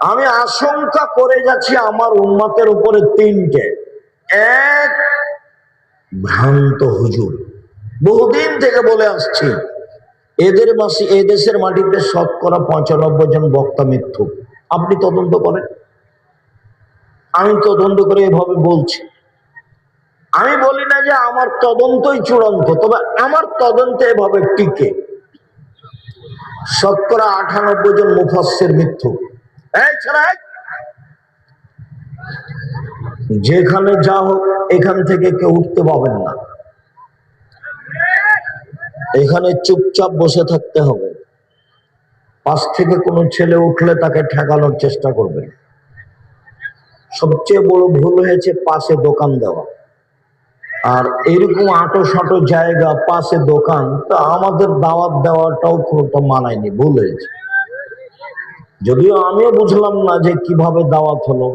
আমি আশঙ্কা করে যাচ্ছি আমার উন্মাতের উপরে তিনটে। এক, ভ্রান্ত হুজুর। বহুদিন থেকে বলে আসছি, এদের মাসি এদেশের মাটিতে শতকরা পঁচানব্বই জন বক্তা মিথ্যু। আপনি তদন্ত করেন? আমি তদন্ত করে এভাবে বলছি। আমি বলি না যে আমার তদন্তই চূড়ান্ত, তবে আমার তদন্তে এভাবে টিকে। শতকরা আটানব্বই জন মুফাসের মৃত্যু যেখানে যা হোক, এখান থেকে কেউ উঠতে পাবেন না। এখানে চুপচাপ বসে থাকতে হবে। পাশ থেকে কোনো ছেলে উঠলে তাকে ঠেকানোর চেষ্টা করবে সবচেয়ে বড় ভুল হয়েছে পাশে দোকান দেওয়া। আর এরকম আটো সাটো জায়গা, পাশে দোকান, তা আমাদের দাওয়াত দেওয়াটাও খুব মানায়নি, ভুল হয়েছে। যদিও আমিও বুঝলাম না যে কীভাবে দাওয়াত হলো।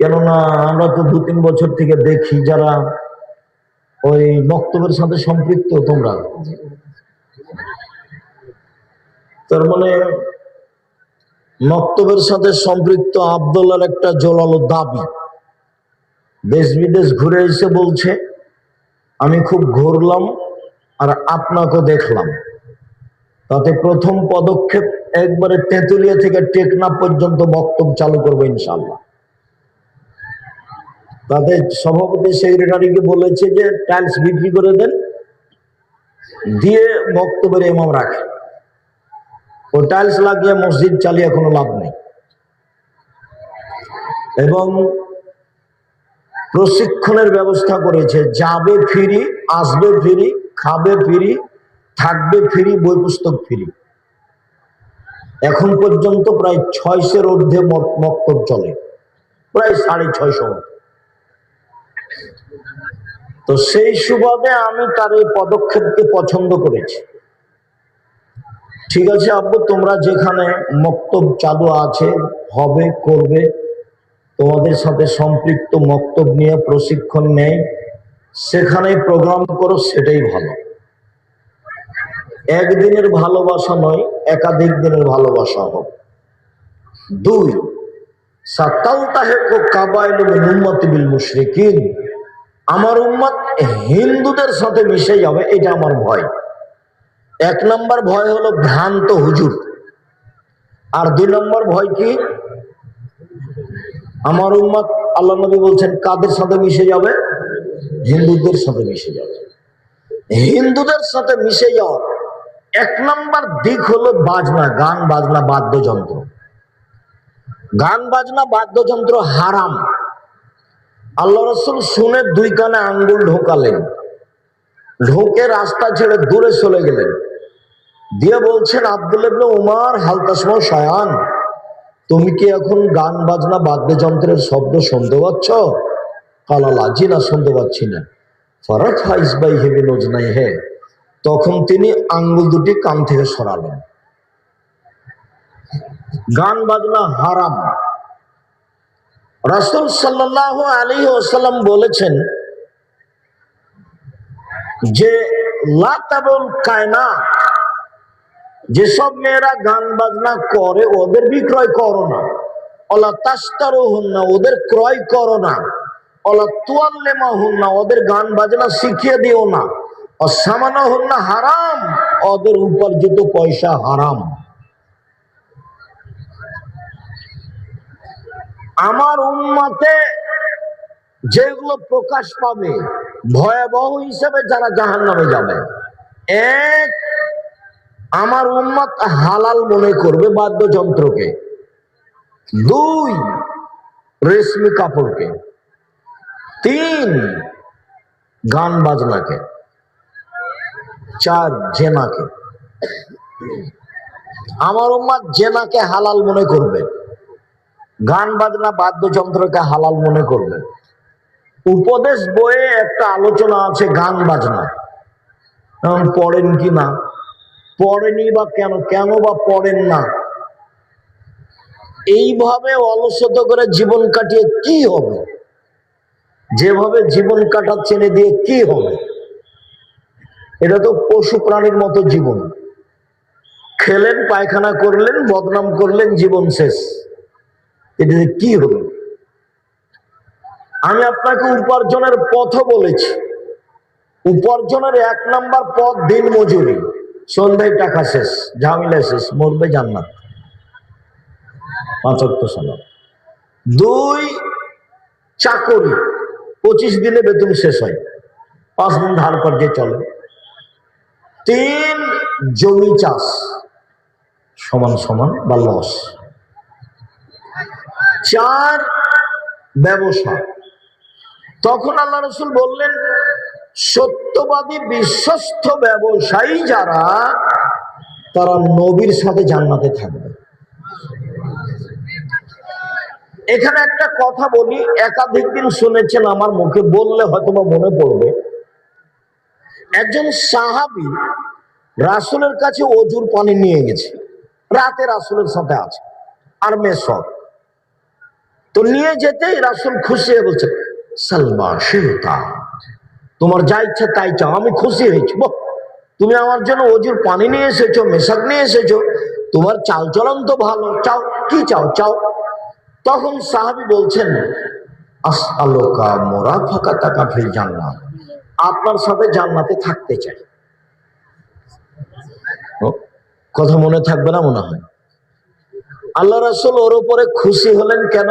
কেননা আমরা তো দু তিন বছর থেকে দেখি যারা ওই বক্তব্যের সাথে সম্পৃক্ত তোমরা। তার মানে বক্তব্যের সাথে সম্পৃক্ত আবদুল্লার একটা জোরালো দাবি। দেশ বিদেশ ঘুরে এসে বলছে আমি খুব ঘুরলাম আর আপনাকে দেখলাম। তাতে প্রথম পদক্ষেপ একবারে তেঁতুলিয়া থেকে টেকনা পর্যন্ত বক্তব্য চালু করব ইনশাল্লাহ তাদের সভাপতি সেক্রেটারিকে বলেছে যে, টাইলস বিক্রি করে দেন, দিয়ে বক্তব্যের এমাম রাখে ও টাইলস লাগিয়ে মসজিদ চালিয়ে কোনো লাভ নেই। এবং প্রশিক্ষণের ব্যবস্থা করেছে, যাবে ফিরি, আসবে ফিরি, খাবে ফিরি থাকবে ফিরি, বই পুস্তক ফিরি। এখন পর্যন্ত প্রায় ছয়শের ঊর্ধ্বে মক- মক্তব চলে। প্রায় সাড়ে ছয়শো। তো সেই সুবাদে আমি তার এই পদক্ষেপকে পছন্দ করেছি। ঠিক আছে আব্বু, তোমরা যেখানে মক্তব চালু আছে, হবে, করবে, তোমাদের সাথে সম্পৃক্ত মক্তব নিয়ে প্রশিক্ষণ নেই সেখানে প্রোগ্রাম করো, সেটাই ভালো। একদিনের ভালোবাসা নয়, একাধিক দিনের ভালোবাসা হোক দুই আমার উম্মত হিন্দুদের সাথে মিশে যাবে, এটা আমার ভয়। এক নম্বর ভয় হলো ভ্রান্ত হুজুর। আর দুই নম্বর ভয় কি? আমার উম্মত আল্লাহ নবী বলছেন, কাদের সাথে মিশে যাবে? হিন্দুদের সাথে মিশে যাবে। হিন্দুদের সাথে মিশে যাওয়ার এক নম্বর দিক হলো বাজনা, গান, বাজনা, বাদ্যযন্ত্র। গান, বাজনা, বাদ্যযন্ত্র হারাম। আল্লাহ রসুল শুনে দুই কানে আঙ্গুল ঢোকালেন। ঢোকে রাস্তা ছেড়ে দূরে চলে গেলেন। দিয়ে বলছেন, আব্দুল ইবনে উমার হালতাসমা শায়ান, তুমি কি এখন গান, বাজনা, বাদ্যযন্ত্রের শব্দ শুনতে পাচ্ছ? কালা লাজি না শুনতে পাচ্ছি না। ফরাক হাইস বাই হেবি নোজনাই হে তখন তিনি আঙ্গুল দুটি কান থেকে সরালেন। গান বাজনা হারাম। রাসূল সাল্লাল্লাহু আলাইহি ওয়াসাল্লাম বলেছেন যে কায়না যেসব মেয়েরা গান বাজনা করে, ওদের বিক্রয় করো না। অলা তাস্তারও হন না ওদের ক্রয় করো না। অলা তুয়াল্লেমা হন না ওদের গান বাজনা শিখিয়ে দিও না। অসামানা হন না হারাম ওদের উপার্জিত পয়সা হারাম। আমার উম্মতে যেগুলো প্রকাশ পাবে, ভয়াবহ হিসেবে যারা জাহান নামে যাবে। এক, আমার উম্মত হালাল মনে করবে বাদ্যযন্ত্রকে। দুই, রেশমি কাপড়কে। তিন, গান বাজনাকে। চার জেনাকে। আমার উম্মাদ জেনাকে হালাল মনে করবে। গান বাজনা, বাদ্যযন্ত্রকে হালাল মনে করবে। উপদেশ বইয়ে একটা আলোচনা আছে গান বাজনা। পড়েন কি না? পড়েনি বা কেন? কেন বা পড়েন না? এইভাবে অলসত করে জীবন কাটিয়ে কি হবে? যেভাবে জীবন কাটাচ্ছেন দিয়ে কি হবে? এটা তো পশু প্রাণীর মতো জীবন। খেলেন, পায়খানা করলেন, বদনাম করলেন, জীবন শেষ। এটাতে কি হলো? আমি আপনাকে উপার্জনের পথ বলেছি। উপার্জনের এক নাম্বার পথ দিন মজুরি। সন্ধ্যায় টাকা শেষ, ঝামেলা শেষ, মরবে জান্নাত। পাঁচক্ত সালাম দুই চাকরি, পঁচিশ দিনে বেতন শেষ হয়। পাঁচ দিন ধার কর্যে চলে। তিন জমি চাষ। সমান সমান বা লস চার ব্যবসা। তখন আল্লাহ রসুল বললেন, সত্যবাদী বিশ্বস্ত ব্যবসায়ী যারা, তারা নবীর সাথে জান্নাতে থাকবে। এখানে একটা কথা বলি, একাধিক দিন শুনেছেন, আমার মুখে বললে হয়তো মনে পড়বে। একজন সাহাবি রাসুলের কাছে অজুর পানি নিয়ে গেছে। রাতে রাসুলের সাথে আছে, আর মেসর তো নিয়ে যেতেই রাসুল খুশি হয়ে বলছে, সালমা শিলতা তোমার যা ইচ্ছা তাই চাও, আমি খুশি হয়েছি। তুমি আমার জন্য অজুর পানি নিয়ে এসেছ, মেশাক নিয়ে এসেছ। তোমার চাল চলন তো ভালো, চাও, কি চাও চাও। তখন সাহাবি বলছেন আস আলোকা মোরা ফাঁকা টাকা ফিল জান্নাত। আপনার সাথে জান্নাতে থাকতে চাই। কথা মনে থাকবে না মনে হয়। আল্লাহ রাসুল ওর উপরে খুশি হলেন কেন?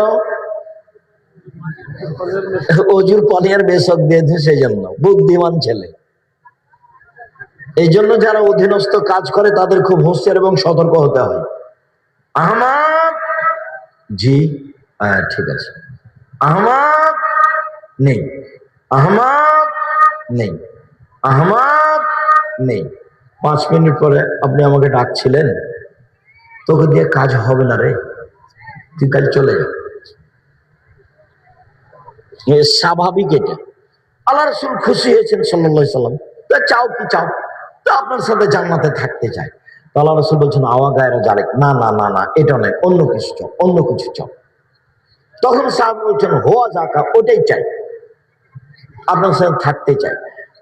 অজুর পানিয়ার বেশক দিয়েছে সেই জন্য বুদ্ধিমান ছেলে। এই জন্য যারা অধীনস্থ কাজ করে তাদের খুব হুঁশিয়ার এবং সতর্ক হতে হয়। আহমাদ! জি হ্যাঁ ঠিক আছে। আহমাদ! নেই। আহমাদ! নেই। আহমাদ নেই। পাঁচ মিনিট পরে আপনি আমাকে ডাকছিলেন। তোকে দিয়ে কাজ হবে না রে। তুই কাল চলে যা। স্বাভাবিক এটা। আল্লাহ রসুল খুশি হয়েছেন সাল্লা সাল্লাম। তা চাও কি চাও? তা আপনার সাথে জান্নাতে থাকতে চাই আল্লাহ রসুল বলছেন, আওয়া গায়ের জালেক। না না না না, এটা নয়। অন্য কিছু চাও, অন্য কিছু চাও। তখন সাহেব বলছেন হোয়া জাকা ওটাই চাই। আপনার সাথে থাকতে চাই।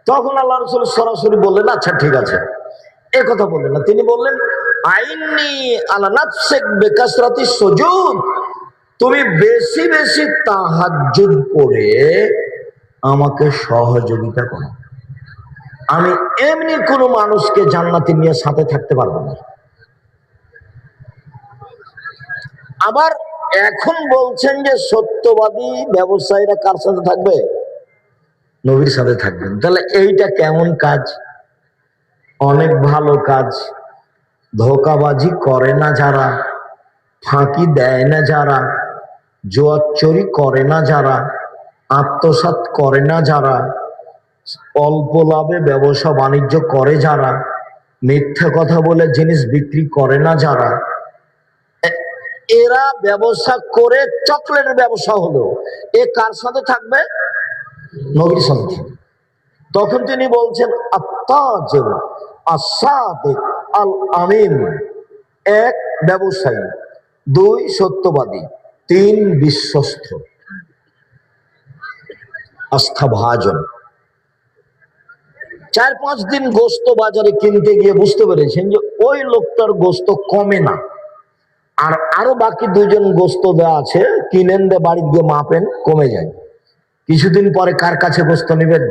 তখন আল্লাহ রসুল সরাসরি বললেন আচ্ছা ঠিক আছে। এ কথা বললেন না। তিনি বললেন, আইনি আলা নাফসিক বিকাসরাতি সুজুদ। তুমি বেশি বেশি তাহাজ্জুদ পড়ে আমাকে সহযোগিতা করো। আমি এমনি কোনো মানুষকে জান্নাতে নিয়ে সাথে থাকতে পারব না। আবার এখন বলছেন যে সত্যবাদী ব্যবসায়ীরা কার সাথে থাকবে? নবীর সাথে থাকবেন। তাহলে এইটা কেমন কাজ? অনেক ভালো কাজ। ধোকাবাজি করে না যারা, ফাঁকি দেয় না যারা জোয়াচ্চরি করে না যারা আত্মসাত করে না যারা, অল্প লাভে ব্যবসা বাণিজ্য করে যারা, মিথ্যা কথা বলে জিনিস বিক্রি করে না যারা এরা ব্যবসা করে চকলেটের ব্যবসা হলো। এ কার সাথে থাকবে? নবীর থাকবে তখন তিনি বলছেন আল আমিন এক ব্যবসায়ী, দুই সত্যবাদী, তিন বিশ্বস্ত। আস্থা ভাজন। চার পাঁচ দিন গোস্ত বাজারে কিনতে গিয়ে বুঝতে পেরেছেন যে ওই লোকটার গোস্ত কমে না। আর আরও বাকি দুজন গোস্ত দেওয়া আছে, কিনেন দে বাড়ি গিয়ে মাপেন, কমে যায়। কিছুদিন পরে কার কাছে গোস্ত নেবেন?